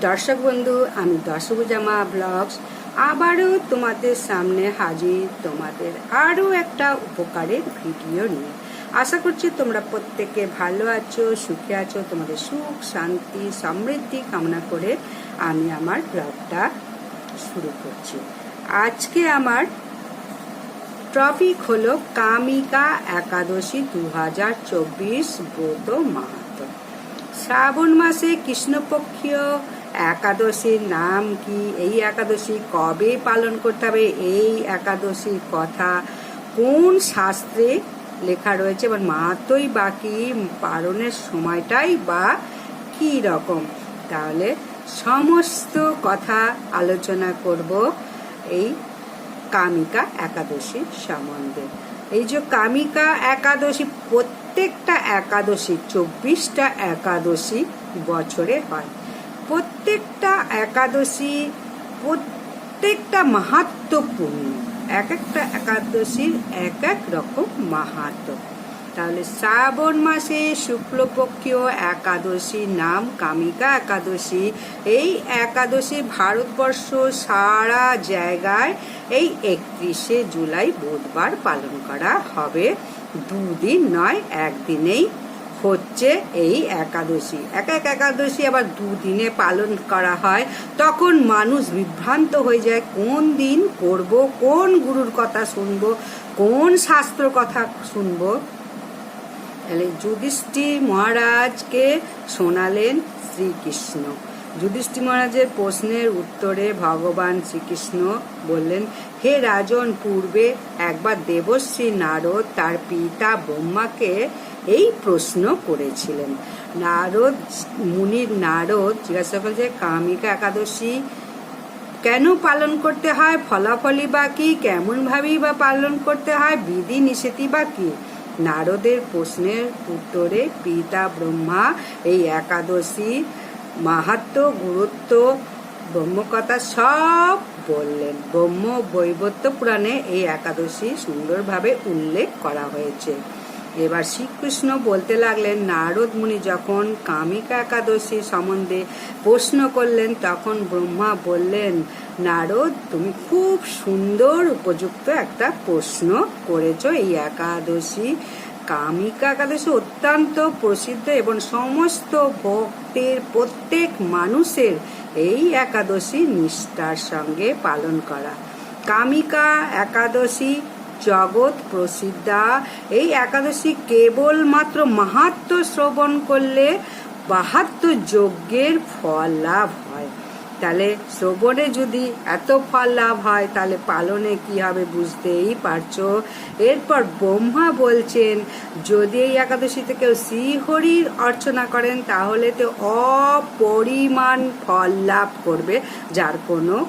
দর্শক বন্ধু, আমি দশভুজামা ব্লগস। আবারও তোমাদের সামনে হাজির, তোমাদের আরও একটা উপকারের ভিডিও নিয়ে। আশা করছি তোমরা প্রত্যেকে ভালো আছো, সুখে আছো, তোমাদের সুখ, শান্তি, সমৃদ্ধি কামনা করে আমি আমার ব্লগটা শুরু করছি। আজকে আমার টপিক হলো কামিকা একাদশী দু হাজার চব্বিশ ব্রত মাহাত্ম। শ্রাবণ মাসে কৃষ্ণপক্ষীয় একাদশীর নাম কি? এই একাদশী কবে পালন করতে হবে? এই একাদশীর কথা কোন শাস্ত্রে লেখা রয়েছে? এবং মাহাত্মই বাকি পালনের সময়টাই বা কি রকম? তাহলে সমস্ত কথা আলোচনা করব এই কামিকা একাদশী সম্বন্ধে। এই যে কামিকা একাদশী, প্রত্যেকটা একাদশী, চব্বিশটা একাদশী বছরে হয়। প্রত্যেকটা একাদশী প্রত্যেকটা মাহাত্মপূর্ণ এক একটা একাদশীর এক এক রকম মাহাত্ম তাহলে শ্রাবণ মাসে শুক্লপক্ষীয় একাদশী নাম কামিকা একাদশী। এই একাদশী ভারতবর্ষ সারা জায়গায় এই একত্রিশে জুলাই বুধবার পালন করা হবে। দুদিন নয়, একদিনেই হচ্ছে এই একাদশী। এক এক একাদশী আবার দুদিনে পালন করা হয়। তখন মানুষ বিভ্রান্ত হয়ে যায়, কোন দিন করব, কোন গুরুর কথা শুনব, কোন শাস্ত্র কথা শুনব। তাহলে যুধিষ্ঠির মহারাজকে শোনালেন শ্রীকৃষ্ণ। যুধিষ্ঠির মহারাজের প্রশ্নের উত্তরে ভগবান শ্রীকৃষ্ণ বললেন, হে রাজন, পূর্বে একবার দেবশ্রী নারদ তার পিতা ব্রহ্মাকে এই প্রশ্ন করেছিলেন। নারদ, মুনির নারদ জিজ্ঞাসা করছে কামিকা একাদশী কেন পালন করতে হয়? ফলাফলই বা কি? কেমনভাবেই বা পালন করতে হয়? বিধি নিষেধই বা কি? নারদের প্রশ্নের উত্তরে পিতা ব্রহ্মা এই একাদশী মাহাত্ম, গুরুত্ব, ব্রহ্মকথা সব বললেন। ব্রহ্ম বৈবত্য পুরাণে এই একাদশী সুন্দরভাবে উল্লেখ করা হয়েছে। এবার শ্রীকৃষ্ণ বলতে লাগলেন, নারদ মুনি যখন কামিকা একাদশী সম্বন্ধে প্রশ্ন করলেন, তখন ব্রহ্মা বললেন, নারদ, তুমি খুব সুন্দর উপযুক্ত একটা প্রশ্ন করেছ এই একাদশী। কামিকা একাদশী অত্যন্ত প্রসিদ্ধ এবং সমস্ত ভক্তের প্রত্যেক মানুষের এই একাদশী নিষ্ঠার সঙ্গে পালন করা। কামিকা একাদশী জগৎ প্রসিদ্ধা। এই একাদশী কেবলমাত্র মাহাত্ম শ্রবণ করলে বাহাত্তর যজ্ঞের ফল লাভ হয়। তাহলে শ্রবণে যদি এত ফল লাভ হয়, তাহলে পালনে কি হবে বুঝতেই পারছ? এরপর ব্রহ্মা বলছেন, যদি এই একাদশীতে কেউ শ্রীহরির অর্চনা করেন, তাহলে তো অপরিমাণ ফল লাভ করবে, যার কোনো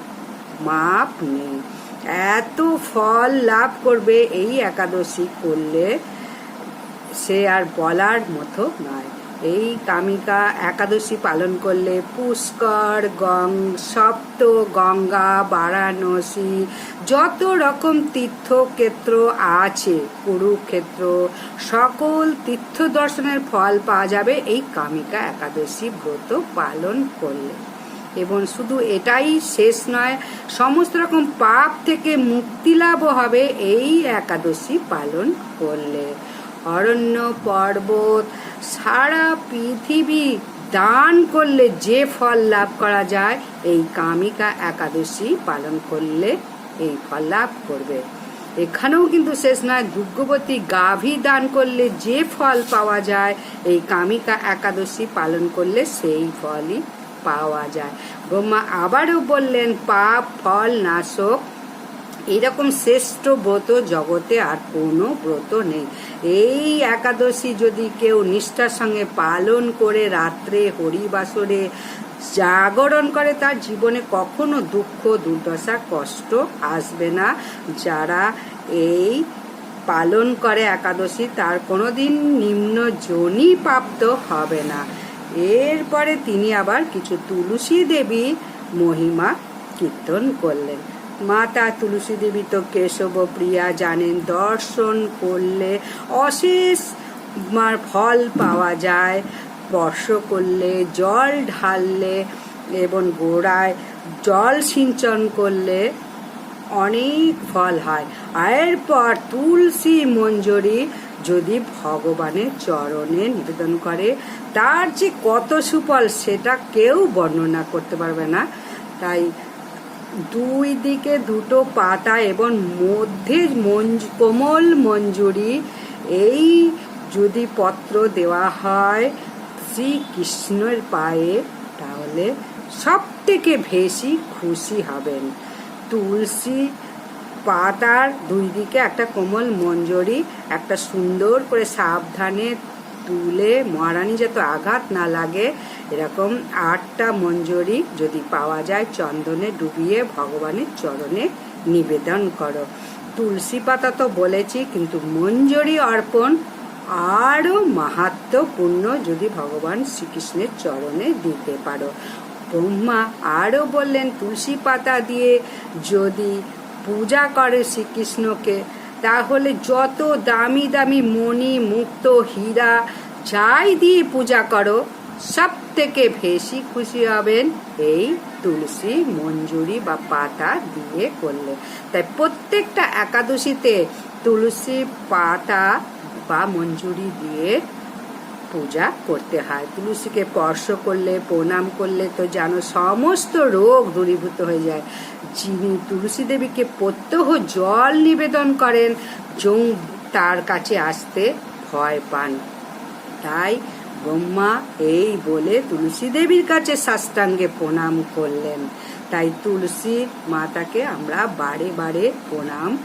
মাপ নেই। এত ফল লাভ করবে এই একাদশী করলে সে আর বলার মতো নয়। এই কামিকা একাদশী পালন করলে পুষ্কর, গং, সপ্ত, গঙ্গা, বারাণসী, যত রকম তীর্থক্ষেত্র আছে, কুরুক্ষেত্র, সকল তীর্থ দর্শনের ফল পাওয়া যাবে। এই কামিকা একাদশী ব্রত পালন করলে। এবং শুধু এটাই শেষ নয়, সমস্ত রকম পাপ থেকে মুক্তি লাভ হবে এই একাদশী পালন করলে। অরণ্য পর্বত সারা পৃথিবী দান করলে যে ফল লাভ করা যায়, এই কামিকা একাদশী পালন করলে এই ফল লাভ করবে। এখানেও কিন্তু শেষ নয় দুর্গবতী গাভী দান করলে যে ফল পাওয়া যায়, এই কামিকা একাদশী পালন করলে সেই ফলই পাওয়া যায়। ব্রহ্মা আবারও বললেন, পাপ, ফল, নাশক এইরকম শ্রেষ্ঠ ব্রত জগতে আর কোনো ব্রত নেই। এই একাদশী যদি কেউ নিষ্ঠার সঙ্গে পালন করে রাত্রে হরিবাসরে জাগরণ করে, তার জীবনে কখনো দুঃখ, দুর্দশা, কষ্ট আসবে না। যারা এই পালন করে একাদশী, তার কোনোদিন নিম্ন জনই প্রাপ্ত হবে না। এরপরে তিনি আবার কিছু তুলসী দেবী মহিমা কীর্তন করলেন। মাতা তুলসী দেবী তো কেশব প্রিয়া জানেন, দর্শন করলে অশেষ ফল পাওয়া যায়। স্পর্শ করলে জল ঢাললে এবং গোড়ায় জল সিঞ্চন করলে অনেক ফল হয়। এরপর তুলসী মঞ্জরি যদি ভগবানের চরণে নিবেদন করে, তার যে কত সুফল সেটা কেউ বর্ণনা করতে পারবে না। তাই দুই দিকে দুটো পাতা এবং মধ্যে মঞ্জ, কোমল মঞ্জুরি, এই যদি পত্র দেওয়া হয় শ্রীকৃষ্ণের পায়ে, তাহলে সব থেকে বেশি খুশি হবেন। তুলসী পাতার দুই দিকে একটা কোমল মঞ্জরি, একটা সুন্দর করে সাবধানে তুলে মহারানী যাতে আঘাত না লাগে, এরকম আটটা মঞ্জরি যদি পাওয়া যায়, চন্দনে ডুবিয়ে ভগবানের চরণে নিবেদন করো। তুলসী পাতা তো বলেছি, কিন্তু মঞ্জরি অর্পণ আরও মাহাত্মপূর্ণ যদি ভগবান শ্রীকৃষ্ণের চরণে দিতে পারো। ব্রহ্মা আরও বললেন, তুলসী পাতা দিয়ে যদি পূজা করে শ্রীকৃষ্ণকে, তাহলে যত দামি দামি মণি, মুক্ত, হীরা, যাই দিয়ে পূজা করো সব থেকে বেশি খুশি হবেন এই তুলসী মঞ্জুরি বা পাতা দিয়ে করলে। তাই প্রত্যেকটা একাদশীতে তুলসী পাতা বা মঞ্জুরি দিয়ে পূজা করতে হয়। তুলসীকে স্পর্শ করলে, প্রণাম করলে তো জানো সমস্ত রোগ দূরীভূত হয়ে যায়। যিনি তুলসী দেবীকে প্রত্যহ জল নিবেদন করেন যৌ তার কাছে আসতে ভয় পান। তাই ব্রহ্মা এই বলে তুলসী দেবীর কাছে সাষ্টাঙ্গে প্রণাম করলেন। তাই তুলসী মাতাকে আমরা বারে বারে প্রণাম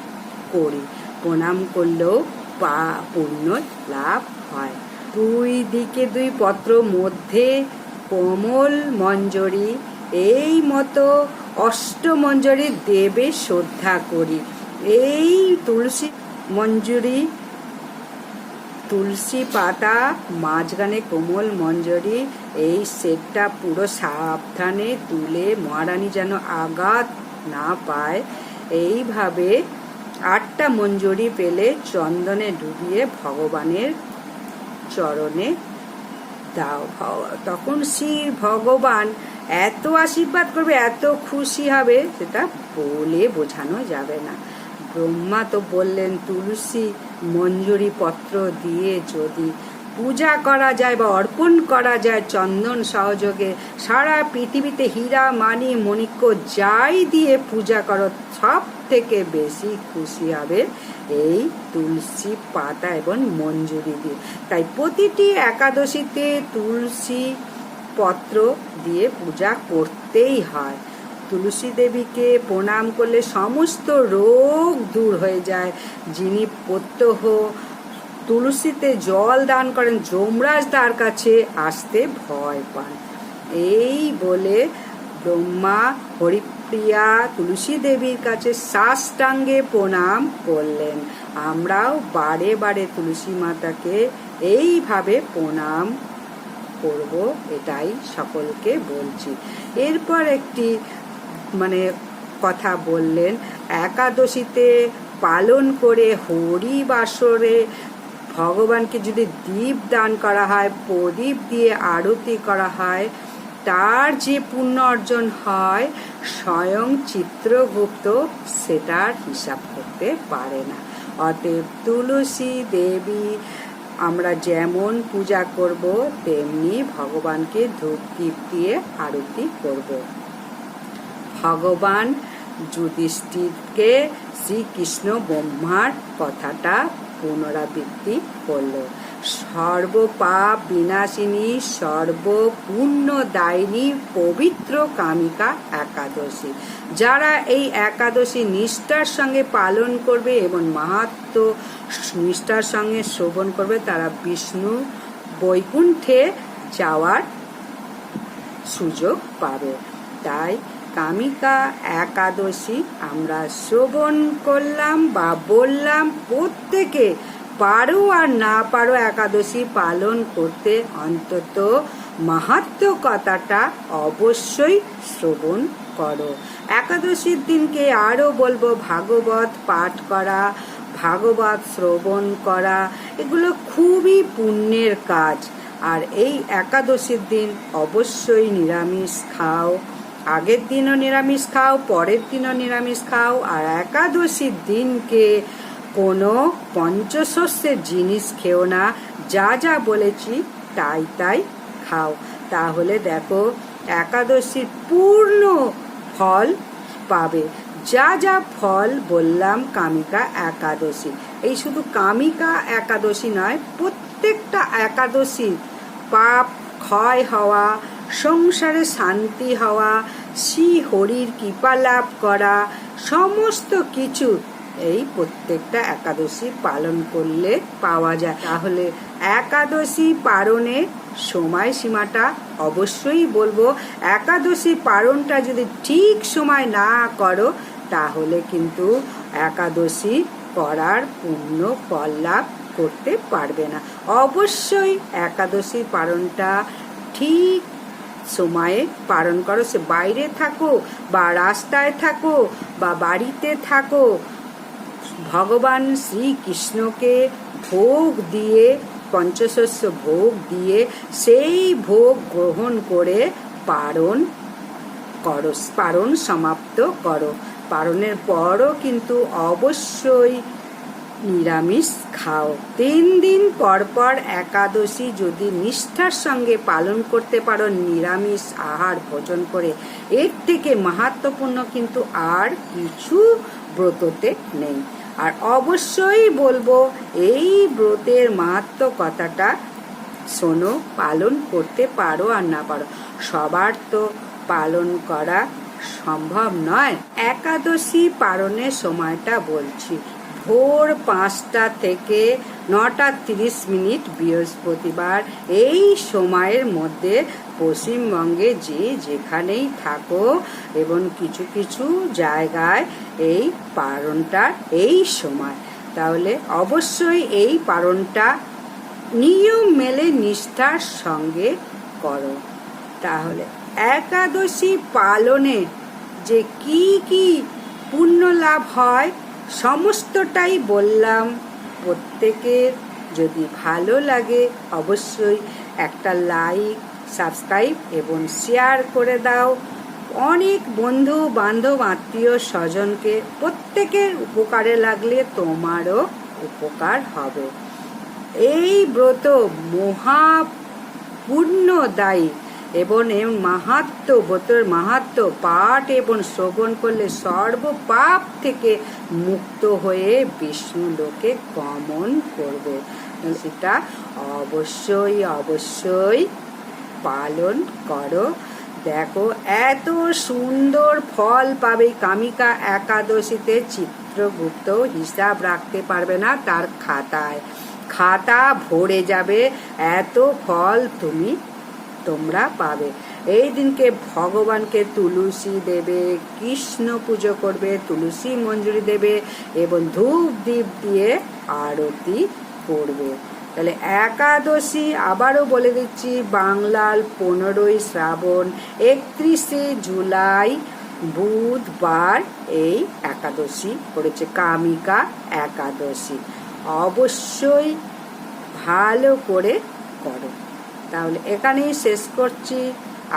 করি। প্রণাম করলেও পা পুণ্য লাভ হয়। দুই দিকে দুই পত্র মধ্যে কোমল মঞ্জরি, এই মতো অষ্টমঞ্জরি দেবে শ্রদ্ধা করি। এই তুলসী মঞ্জুরি, তুলসী পাতা, মাঝখানে কোমল মঞ্জরি, এই সেটটা পুরো সাবধানে তুলে মহারানী যেন আঘাত না পায়। এইভাবে আটটা মঞ্জুরি পেলে চন্দনে ডুবিয়ে ভগবানের চরণে দাও। তখন শ্রী ভগবান এত আশীর্বাদ করবে, এত খুশি হবে, সেটা বলে বোঝানো যাবে না। ব্রহ্মা তো বললেন, তুলসী মঞ্জুরি পত্র দিয়ে যদি পূজা করা যায় বা অর্পণ করা যায়, চন্দন সহযোগে সারা পৃথিবীতে হীরা, মানি, মণিক্য যাই দিয়ে পূজা করো, সব থেকে বেশি খুশি হবে এই তুলসী পাতা এবং মঞ্জুরি দিয়ে। তাই প্রতিটি একাদশীতে তুলসী পত্র দিয়ে পূজা করতেই হয়। তুলসী দেবীকে প্রণাম করলে সমস্ত রোগ দূর হয়ে যায়। যিনি প্রত্যহ তুলসীতে জল দান করেন, যমরাজ তার কাছে আসতে ভয় পান। এই বলে ব্রহ্মা হরিপ্রিয়া তুলসী দেবীর কাছে সাষ্টাঙ্গে প্রণাম করলেন। আমরাও বারে বারে তুলসী মাতাকে এইভাবে প্রণাম করব, এটাই সকলকে বলছি। এরপর একটি মানে কথা বললেন, একাদশীতে পালন করে হরি বাসরে ভগবানকে যদি দ্বীপ দান করা হয়, প্রদীপ দিয়ে আরতি করা হয়, তার যে পুণ্য অর্জন হয়, স্বয়ং চিত্রগুপ্ত সেটার হিসাব করতে পারে না। অতএব তুলসী দেবী আমরা যেমন পূজা করব, তেমনি ভগবানকে ধূপ দীপ দিয়ে আরতি করব। ভগবান যুধিষ্ঠিরকে শ্রীকৃষ্ণ ব্রহ্মার কথাটা পুনরাবৃত্তি করল। সর্বপাপ বিনাশিনী সর্বপূর্ণ দায়িনী পবিত্র কামিকা একাদশী। যারা এই একাদশী নিষ্ঠার সঙ্গে পালন করবে এবং মাহাত্ম নিষ্ঠার সঙ্গে শ্রবণ করবে, তারা বিষ্ণু বৈকুণ্ঠে যাওয়ার সুযোগ পাবে। তাই কামিকা একাদশী আমরা শ্রবণ করলাম বা বললাম, প্রত্যেকে পারো আর না পারো একাদশী পালন করতে, অন্তত মাহাত্ম কথাটা অবশ্যই শ্রবণ করো। একাদশীর দিনকে আরও বলব, ভাগবত পাঠ করা, ভাগবত শ্রবণ করা, এগুলো খুবই পুণ্যের কাজ। আর এই একাদশীর দিন অবশ্যই নিরামিষ খাও। আগের দিনও নিরামিষ খাও, পরের দিনও নিরামিষ খাও, আর একাদশীর দিনকে কোনো পঞ্চশস্যের জিনিস খেও না। যা যা বলেছি, তাই তাই খাও। তাহলে দেখো, একাদশীর পূর্ণ ফল পাবে। যা যা ফল বললাম, কামিকা একাদশী। এই শুধু কামিকা একাদশী নয়, প্রত্যেকটা একাদশী পাপ, ক্ষয় হওয়া, সংসারে শান্তি হওয়া শ্রী হরির কৃপা লাভ করা, সমস্ত কিছু এই প্রত্যেকটা একাদশী পালন করলে পাওয়া যায়। তাহলে একাদশী পালনের সময়সীমাটা অবশ্যই বলব। একাদশী পালনটা যদি ঠিক সময় না করো, তাহলে কিন্তু একাদশী করার পূর্ণ ফল লাভ করতে পারবে না। অবশ্যই একাদশী পালনটা ঠিক সময়ে পালন করো। সে বাইরে থাকো বা রাস্তায় থাকো বা বাড়িতে থাকো ভগবান শ্রীকৃষ্ণকে ভোগ দিয়ে, পঞ্চশস্য ভোগ দিয়ে সেই ভোগ গ্রহণ করে পারণ করো, পারণ সমাপ্ত করো। পারণের পরও কিন্তু অবশ্যই নিরামিষ খাও। তিন দিন পর পর একাদশী যদি নিষ্ঠার সঙ্গে পালন করতে পারো, নিরামিষ আহার ভোজন করে, এর থেকে মাহাত্মপূর্ণ কিন্তু আর কিছু ব্রততে নেই। আর অবশ্যই বলব, এই ব্রতের মাহাত্ম কথাটা শোনো, পালন করতে পারো আর না পারো। সবার তো পালন করা সম্ভব নয়। একাদশী পালনের সময়টা বলছি। ভোর পাঁচটা থেকে নটা তিরিশ মিনিট বৃহস্পতিবার। এই সময়ের মধ্যে পশ্চিমবঙ্গে যে যেখানেই থাকো এবং কিছু কিছু জায়গায় এই পারণটা এই সময়। তাহলে অবশ্যই এই পারণটা নিয়ম মেলে নিষ্ঠার সঙ্গে করো। তাহলে একাদশী পালনে যে কি কি পুণ্য লাভ হয় সমস্তটাই বললাম। প্রত্যেকের যদি ভালো লাগে, অবশ্যই একটা লাইক সাবস্ক্রাইব এবং শেয়ার করে দাও। অনেক বন্ধু, বান্ধব, আত্মীয় স্বজনকে প্রত্যেকের উপকারে লাগলে তোমারও উপকার হবে। এই ব্রত মহা পুণ্যদায়ী। এবং এর মাহাত্ম ব্রতের মাহাত্ম পাঠ এবং শ্রবণ করলে সর্ব পাপ থেকে মুক্ত হয়ে বিষ্ণু লোকে গমন করবে। সেটা অবশ্যই অবশ্যই পালন করো। দেখো, এত সুন্দর ফল পাবে কামিকা একাদশীতে, চিত্রগুপ্ত হিসাব রাখতে পারবে না তার খাতায়। খাতা ভরে যাবে, এত ফল তুমি তোমরা পাবে। এই দিনকে ভগবানকে তুলসী দেবে, কৃষ্ণ পুজো করবে, তুলসী মঞ্জুরি দেবে এবং ধূপ দ্বীপ দিয়ে আরতি করবে। তাহলে একাদশী আবারও বলে দিচ্ছি, বাংলার পনেরোই শ্রাবণ, একত্রিশে জুলাই বুধবার এই একাদশী পড়েছে, কামিকা একাদশী। অবশ্যই ভালো করে করো। তাহলে এখানেই শেষ করছি।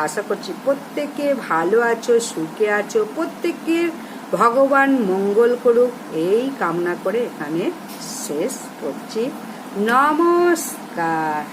আশা করছি প্রত্যেকে ভালো আছো, সুখে আছো প্রত্যেকের ভগবান মঙ্গল করুক। এই কামনা করে এখানে শেষ করছি। নমস্কার।